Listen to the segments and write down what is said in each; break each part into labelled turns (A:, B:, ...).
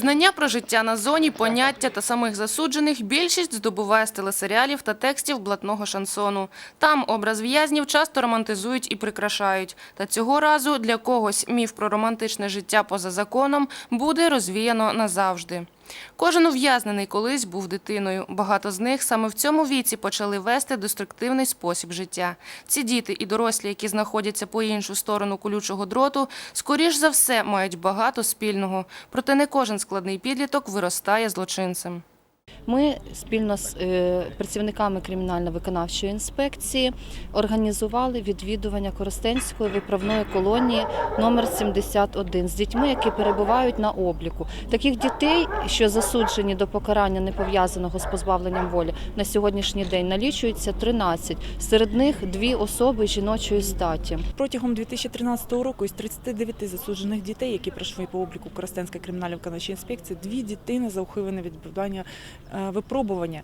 A: Знання про життя на зоні, поняття та самих засуджених більшість здобуває з телесеріалів та текстів блатного шансону. Там образ в'язнів часто романтизують і прикрашають. Та цього разу для когось міф про романтичне життя поза законом буде розвіяно назавжди. Кожен ув'язнений колись був дитиною. Багато з них саме в цьому віці почали вести деструктивний спосіб життя. Ці діти і дорослі, які знаходяться по іншу сторону колючого дроту, скоріш за все мають багато спільного. Проте не кожен складний підліток виростає злочинцем.
B: Ми спільно з е, працівниками кримінально-виконавчої інспекції організували відвідування Коростенської виправної колонії номер 71 з дітьми, які перебувають на обліку. Таких дітей, що засуджені до покарання не пов'язаного з позбавленням волі, на сьогоднішній день налічується 13. Серед них дві особи жіночої статі.
C: Протягом 2013 року із 39 засуджених дітей, які пройшли по обліку Коростенської кримінально-виконавчої інспекції, дві дитини за ухилене відбування випробування. е,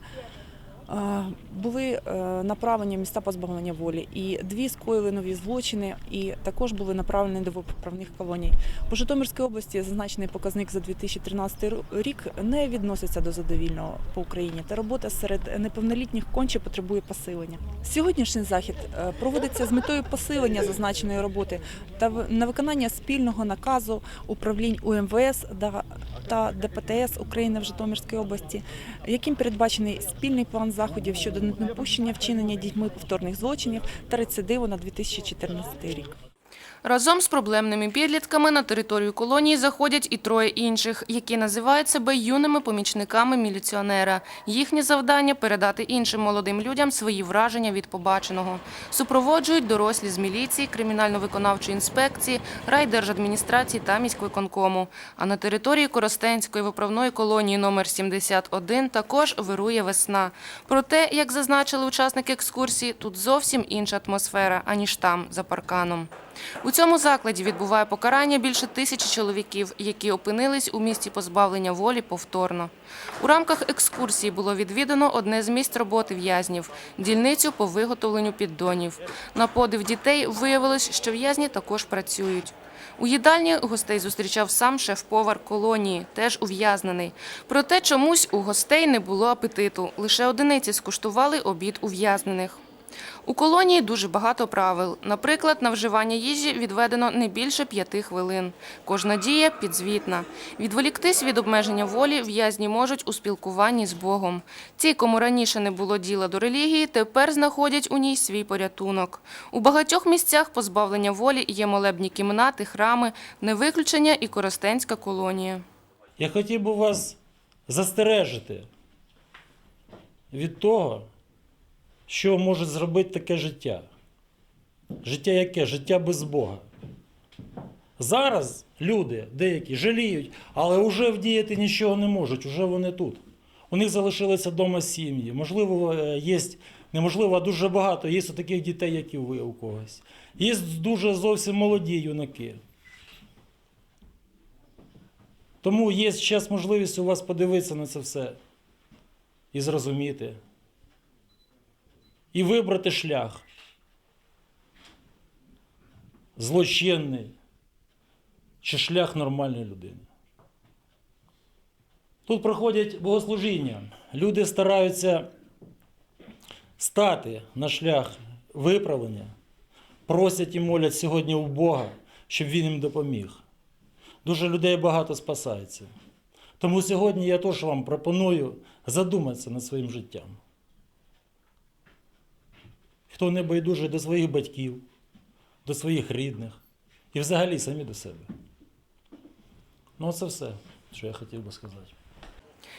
C: були е, направлені міста позбавлення волі, і дві скоїли нові злочини, і також були направлені до виправних колоній. По Житомирській області зазначений показник за 2013 рік не відноситься до задовільного по Україні. Та робота серед неповнолітніх конче потребує посилення. Сьогоднішній захід е, проводиться з метою посилення зазначеної роботи та на виконання спільного наказу управлінь УМВС та ДПТС України в Житомирській області, яким передбачений спільний план заходів щодо недопущення вчинення дітьми повторних злочинів та рецидиву на 2014 рік.
A: Разом з проблемними підлітками на територію колонії заходять і троє інших, які називають себе юними помічниками міліціонера. Їхнє завдання передати іншим молодим людям свої враження від побаченого. Супроводжують дорослі з міліції, кримінально-виконавчої інспекції, райдержадміністрації та міськвиконкому. А на території Коростенської виправної колонії номер 71 також вирує весна. Проте, як зазначили учасники екскурсії, тут зовсім інша атмосфера, аніж там, за парканом. У цьому закладі відбуває покарання більше тисячі чоловіків, які опинились у місці позбавлення волі повторно. У рамках екскурсії було відвідано одне з місць роботи в'язнів – дільницю по виготовленню піддонів. На подив дітей виявилось, що в'язні також працюють. У їдальні гостей зустрічав сам шеф-повар колонії, теж ув'язнений. Проте чомусь у гостей не було апетиту. Лише одиниці скуштували обід ув'язнених. У колонії дуже багато правил. Наприклад, на вживання їжі відведено не більше п'яти хвилин. Кожна дія підзвітна. Відволіктись від обмеження волі в'язні можуть у спілкуванні з Богом. Ті, кому раніше не було діла до релігії, тепер знаходять у ній свій порятунок. У багатьох місцях позбавлення волі є молебні кімнати, храми, не виключення і Коростенська колонія.
D: Я хотів би вас застережити від того, що може зробити таке життя. Життя яке? Життя без Бога. Зараз люди деякі жаліють, але вже вдіяти нічого не можуть, вже вони тут. У них залишилися вдома сім'ї. Можливо, е, є, неможливо, а дуже багато. Є таких дітей, як і ви у когось. Є дуже зовсім молоді юнаки. Тому є зараз можливість у вас подивитися на це все і зрозуміти. І вибрати шлях. Злочинний чи шлях нормальної людини. Тут проходять богослужіння. Люди стараються стати на шлях виправлення, просять і молять сьогодні у Бога, щоб Він їм допоміг. Дуже людей багато спасається. Тому сьогодні я теж вам пропоную задуматися над своїм життям. Хто не байдужий до своїх батьків, до своїх рідних і взагалі самі до себе. Ну, це все, що я хотів би сказати.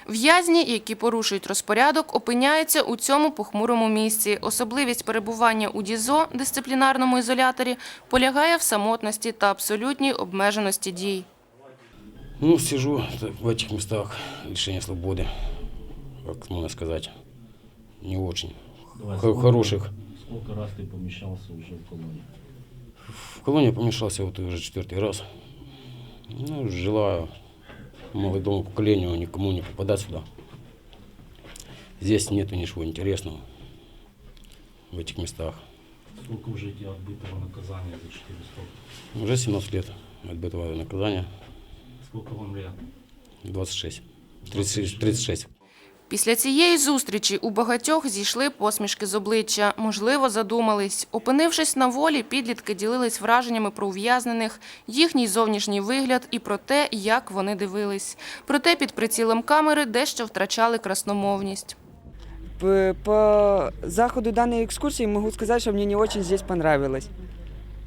A: В'язні, які порушують розпорядок, опиняються у цьому похмурому місці. Особливість перебування у ДІЗО, дисциплінарному ізоляторі, полягає в самотності та абсолютній обмеженості дій.
E: Ну, сижу в этих местах лишения свободы, как можно сказать, не очень
F: Давай,
E: хо- хороших.
F: Сколько раз ты помещался уже в колонии?
E: В колонию помешался вот уже четвертый раз. Ну, желаю молодому поколению никому не попадать сюда. Здесь нету ничего интересного в этих местах.
F: Сколько уже тебе отбытого наказания за 4 срока?
E: Уже 17 лет отбытого наказания.
F: Сколько вам лет?
E: 26. 36. 36.
A: Після цієї зустрічі у багатьох зійшли посмішки з обличчя, можливо, задумались. Опинившись на волі, підлітки ділились враженнями про ув'язнених, їхній зовнішній вигляд і про те, як вони дивились. Проте під прицілом камери дещо втрачали красномовність.
G: По заходу данной экскурсии могу сказать, что мне не очень здесь понравилось.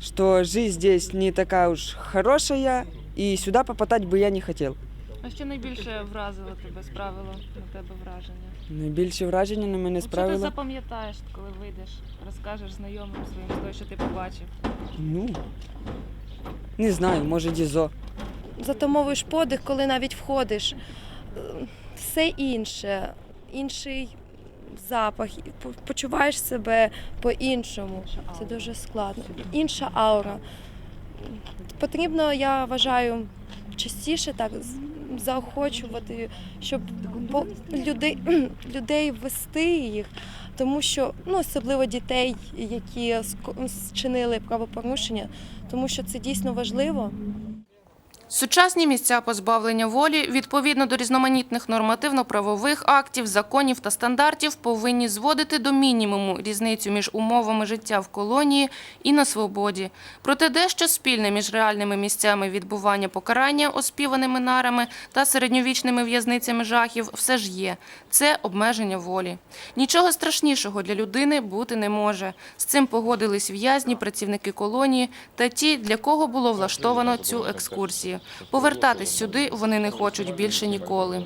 G: Что жизнь здесь не такая уж хорошая, и сюда попадать бы я не хотел.
A: А що найбільше вразило тебе, справило на тебе враження?
G: Найбільше враження на мене
A: Що ти
G: справило.
A: запам'ятаєш, коли вийдеш, розкажеш знайомим своїм те, що ти побачив?
G: Ну, не знаю, може дізо.
H: затамовуєш подих, коли навіть входиш. Е, Все інше, інший запах, і по- почуваєш себе по-іншому. Це дуже складно. Інша аура. Потрібно, я вважаю, частіше так з- заохочувати, щоб людей, людей вести їх. Тому що ну, особливо дітей, які зчинили правопорушення, тому що це дійсно важливо.
A: Сучасні місця позбавлення волі, відповідно до різноманітних нормативно-правових актів, законів та стандартів, повинні зводити до мінімуму різницю між умовами життя в колонії і на свободі. Проте дещо спільне між реальними місцями відбування покарання, оспіваними нарами та середньовічними в'язницями жахів, все ж є. Це обмеження волі. Нічого страшнішого для людини бути не може. З цим погодились в'язні, працівники колонії та ті, для кого було влаштовано цю екскурсію. Повертатись сюди вони не хочуть більше ніколи.